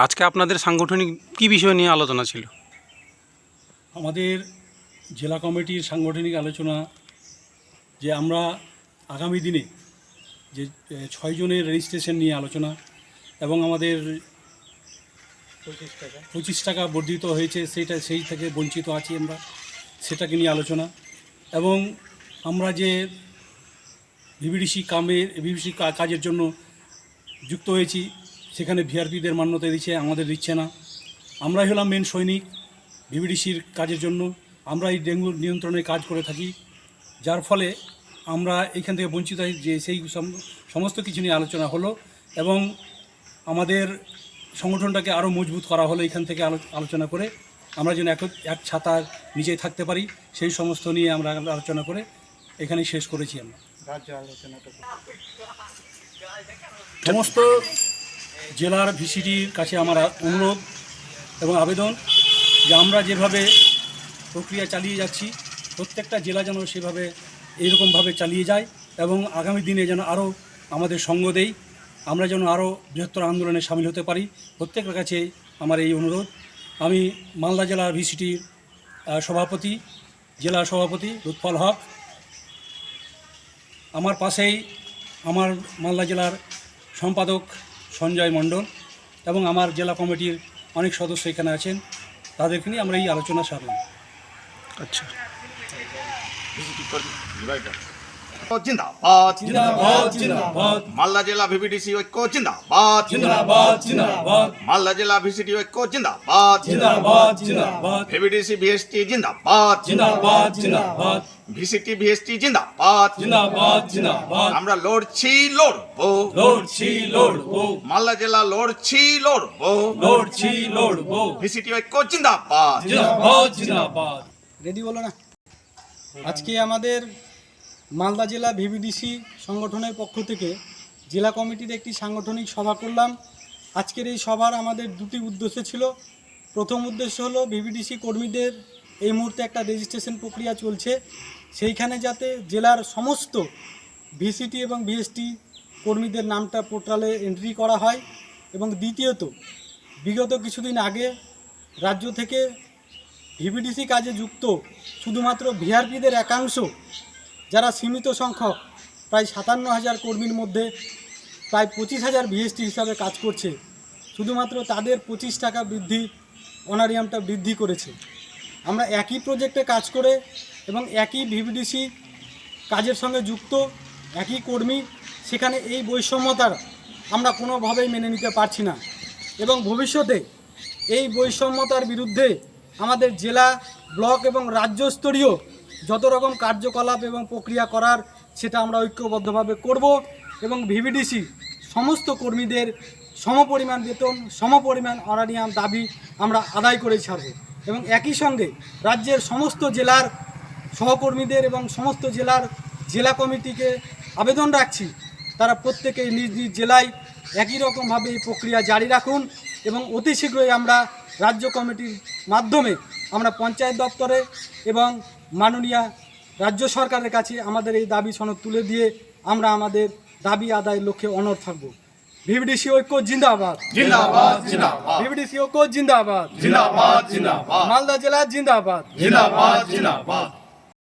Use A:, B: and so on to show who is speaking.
A: আজকে আপনাদের সাংগঠনিক কি বিষয় নিয়ে আলোচনা ছিল?
B: আমাদের জেলা কমিটির সাংগঠনিক আলোচনা যে আমরা আগামী দিনে যে এ, ছয় জনের রেজিস্ট্রেশন নিয়ে আলোচনা এবং আমাদের পঁচিশ টাকা বর্ধিত হয়েছে সেইটা সেই থেকে বঞ্চিত আছি আমরা সেটাকে নিয়ে আলোচনা এবং আমরা যে ভিভিডিসি কামের ভিভিডিসি কাজের জন্য যুক্ত হয়েছি সেখানে ভিআরপিদের মান্যতা দিচ্ছে আমাদের দিচ্ছে না। আমরাই হলাম মেন সৈনিক ভিভিডিসির কাজের জন্য। আমরা এই ডেঙ্গু নিয়ন্ত্রণে কাজ করে থাকি। যার ফলে আমরা এখান থেকে বঞ্চিত হই যে সেই সম- সমস্ত কিছু নিয়ে আলোচনা হলো এবং আমাদের সংগঠনটাকে আরও মজবুত করা হলো এখান থেকে আলো- আলোচনা করে। আমরা যেন এক এক ছাতার নিচেই থাকতে পারি সেই সমস্ত নিয়ে আমরা আলোচনা করে এখানেই শেষ করেছি আমরা। সমস্ত জেলার ভিসিটির কাছে আমার অনুরোধ এবং আবেদন যে আমরা যেভাবে প্রক্রিয়া চালিয়ে যাচ্ছি, প্রত্যেকটা জেলা যেন সেভাবে এইরকমভাবে চালিয়ে যায় এবং আগামী দিনে যেন আরও আমাদের সঙ্গ দেই, আমরা যেন আরও বৃহত্তর আন্দোলনে সামিল হতে পারি। প্রত্যেকের কাছে আমার এই অনুরোধ। আমি মালদা জেলার ভিসিটির সভাপতি, জেলা সভাপতি লুৎফল হক। আমার পাশেই আমার মালদা জেলার সম্পাদক সঞ্জয় মণ্ডল এবং আমার জেলা কমিটির অনেক সদস্য এখানে আছেন। তাদেরকে নিয়ে আমরা এই আলোচনা সারলাম।
A: আচ্ছা।
C: জিন্দাবাদ
B: জিন্দাবাদ। জিন্দাবাদ
C: মালদা জেলা ভিভিডিসি ঐক্য জিন্দাবাদ।
B: জিন্দাবাদ জিন্দাবাদ।
C: মালদা জেলা ভিসিটি ঐক্য জিন্দাবাদ।
B: জিন্দাবাদ জিন্দাবাদ।
C: ভিভিডিসি ভিএসটি জিন্দাবাদ।
B: জিন্দাবাদ জিন্দাবাদ।
C: ভিসিটি ভিএসটি জিন্দাবাদ।
B: জিন্দাবাদ জিন্দাবাদ।
C: আমরা লড়ছি লড়বো।
B: লড়ছি লড়বো।
C: মালদা জেলা লড়ছি লড়বো।
B: লড়ছি লড়বো।
C: ভিসিটি ঐক্য জিন্দাবাদ।
B: জিন্দাবাদ জিন্দাবাদ।
D: রেডি বলো না। আজকে আমাদের মালদা জেলা ভিভিডিসি সংগঠনের পক্ষ থেকে জেলা কমিটির একটি সাংগঠনিক সভা করলাম। আজকের এই সভার আমাদের দুটি উদ্দেশ্য ছিল। প্রথম উদ্দেশ্য হলো ভিভিডিসি কর্মীদের এই মুহূর্তে একটা রেজিস্ট্রেশন প্রক্রিয়া চলছে। সেইখানে যাতে জেলার সমস্ত ভিসিটি এবং ভিএসটি কর্মীদের নামটা পোর্টালে এন্ট্রি করা হয় এবং দ্বিতীয়ত, বিগত কিছুদিন আগে রাজ্য থেকে ভিভিডিসি কাজে যুক্ত শুধুমাত্র ভিআরপিদের একাংশ যারা সীমিত সংখ্যক, প্রায় সাতান্ন হাজার কর্মীর মধ্যে প্রায় পঁচিশ হাজার ভিএসটি হিসাবে কাজ করছে। শুধুমাত্র তাদের পঁচিশ টাকা বৃদ্ধি, অনারিয়ামটা বৃদ্ধি করেছে। আমরা একই প্রজেক্টে কাজ করে এবং একই ভিভিডিসি কাজের সঙ্গে যুক্ত, একই কর্মী, সেখানে এই বৈষম্যতার আমরা কোনোভাবেই মেনে নিতে পারছি না। এবং ভবিষ্যতে এই বৈষম্যতার বিরুদ্ধে আমাদের জেলা, ব্লক এবং রাজ্য স্তরীয় যত রকম কার্যকলাপ এবং প্রক্রিয়া করার, সেটা আমরা ঐক্যবদ্ধভাবে করব এবং ভিভিডিসি সমস্ত কর্মীদের সমপরিমাণ বেতন, সমপরিমাণ অরানিয়াম দাবি আমরা আদায় করে ছাড়ব এবং একই সঙ্গে রাজ্যের সমস্ত জেলার সহকর্মীদের এবং সমস্ত জেলার জেলা কমিটিকে আবেদন রাখছি। তারা প্রত্যেকে নিজ নিজ জেলায় একই রকমভাবে এই প্রক্রিয়া জারি রাখুন এবং অতি শীঘ্রই আমরা রাজ্য কমিটির মাধ্যমে আমরা পঞ্চায়েত দপ্তরে এবং মাননীয় রাজ্য সরকারের কাছে আমাদের এই দাবি সনদ তুলে দিয়ে আমরা আমাদের দাবি আদায়ের লক্ষ্যে অনর থাকব। ভিভিডিসি ঐক্য জিন্দাবাদ।
C: জিন্দাবাদ জিন্দাবাদ।
D: ভিভিডিসি ঐক্য জিন্দাবাদ।
C: জিন্দাবাদ জিন্দাবাদ।
D: মালদা জেলা জিন্দাবাদ।
C: জিন্দাবাদ জিন্দাবাদ।